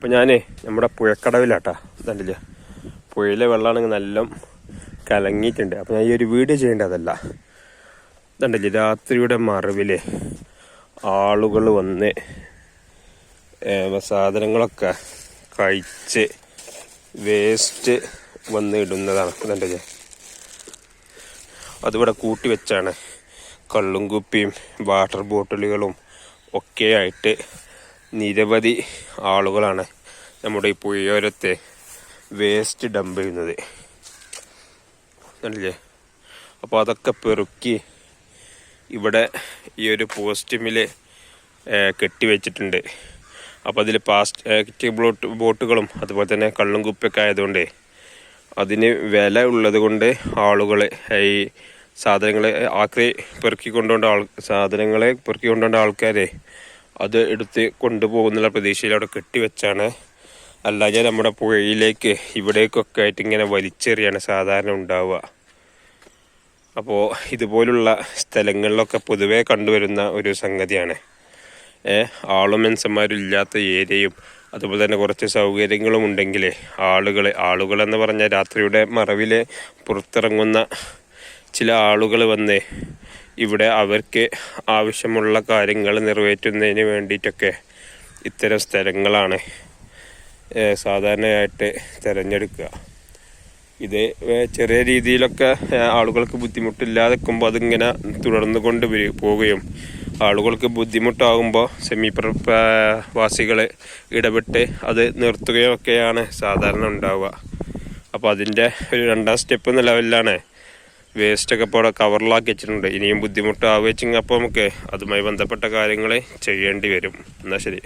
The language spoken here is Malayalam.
ഇപ്പം ഞാൻ നമ്മുടെ പുഴക്കടവിലാട്ടാ. കണ്ടില്ല പുഴയിലെ വെള്ളമാണെങ്കിൽ നല്ല കലങ്ങിയിട്ടുണ്ട്. അപ്പം ഞാൻ ഈ ഒരു വീഡിയോ ചെയ്യേണ്ടതല്ല കണ്ടില്ലേ രാത്രിയുടെ മറവിൽ ആളുകൾ വന്ന് സാധനങ്ങളൊക്കെ കഴിച്ച് വേസ്റ്റ് വന്ന് ഇടുന്നതാണ്. കണ്ടില്ലേ അതിവിടെ കൂട്ടി വെച്ചാണ്. കള്ളും കുപ്പിയും വാട്ടർ ബോട്ടിലുകളും ഒക്കെയായിട്ട് നിരവധി ആളുകളാണ് നമ്മുടെ ഈ പുഴയോരത്തെ വേസ്റ്റ് ഡംപ് ചെയ്യുന്നത്. കണ്ടില്ലേ? അപ്പോൾ അതൊക്കെ പെറുക്കി ഇവിടെ ഈ ഒരു പോസ്റ്റുമിൽ കെട്ടിവെച്ചിട്ടുണ്ട് അപ്പോൾ അതിൽ പ്ലാസ്റ്റിക് ബോട്ട് ബോട്ടുകളും അതുപോലെ തന്നെ കള്ളും കുപ്പിയൊക്കെ ആയതുകൊണ്ട് അതിന് വില ഉള്ളത് കൊണ്ട് ആളുകൾ ഈ സാധനങ്ങളെ ആക്രി പെറുക്കി കൊണ്ടുകൊണ്ട് ആൾ സാധനങ്ങളെ പെറുക്കി കൊണ്ടുകൊണ്ട് ആൾക്കാരെ അത് എടുത്ത് കൊണ്ടുപോകുന്നുള്ള പ്രതീക്ഷയിൽ അവിടെ കെട്ടിവെച്ചാണ്. അല്ലാതെ നമ്മുടെ പുഴയിലേക്ക് ഇവിടേക്കൊക്കെ ആയിട്ട് ഇങ്ങനെ വലിച്ചെറിയാണ് സാധാരണ ഉണ്ടാവുക. അപ്പോൾ ഇതുപോലുള്ള സ്ഥലങ്ങളിലൊക്കെ പൊതുവെ കണ്ടുവരുന്ന ഒരു സംഗതിയാണ്. ആളും മെൻസന്മാരും ഇല്ലാത്ത ഏരിയയും അതുപോലെ തന്നെ കുറച്ച് സൗകര്യങ്ങളും ഉണ്ടെങ്കിൽ ആളുകൾ ആളുകളെന്ന് പറഞ്ഞാൽ രാത്രിയുടെ മറവിൽ പുറത്തിറങ്ങുന്ന ചില ആളുകൾ വന്ന് ഇവിടെ അവർക്ക് ആവശ്യമുള്ള കാര്യങ്ങൾ നിറവേറ്റുന്നതിന് വേണ്ടിയിട്ടൊക്കെ ഇത്തരം സ്ഥലങ്ങളാണ് സാധാരണയായിട്ട് തിരഞ്ഞെടുക്കുക. ഇത് ചെറിയ രീതിയിലൊക്കെ ആളുകൾക്ക് ബുദ്ധിമുട്ടില്ലാതെ നിൽക്കുമ്പോൾ അതിങ്ങനെ തുടർന്നു കൊണ്ട് പോവുകയും ആളുകൾക്ക് ബുദ്ധിമുട്ടാകുമ്പോൾ സെമി വാസികൾ ഇടപെട്ട് അത് നിർത്തുകയൊക്കെയാണ് സാധാരണ ഉണ്ടാവുക. അപ്പോൾ അതിന്റെ ഒരു രണ്ടാം സ്റ്റെപ്പ് എന്ന ലെവലിലാണ് വേസ്റ്റൊക്കെ ഇപ്പോൾ അവിടെ കവറിലാക്കി വെച്ചിട്ടുണ്ട്. ഇനിയും ബുദ്ധിമുട്ടാവുകയെങ്കിൽ അപ്പോൾ നമുക്ക് അതുമായി ബന്ധപ്പെട്ട കാര്യങ്ങൾ ചെയ്യേണ്ടി വരും. എന്നാൽ ശരി.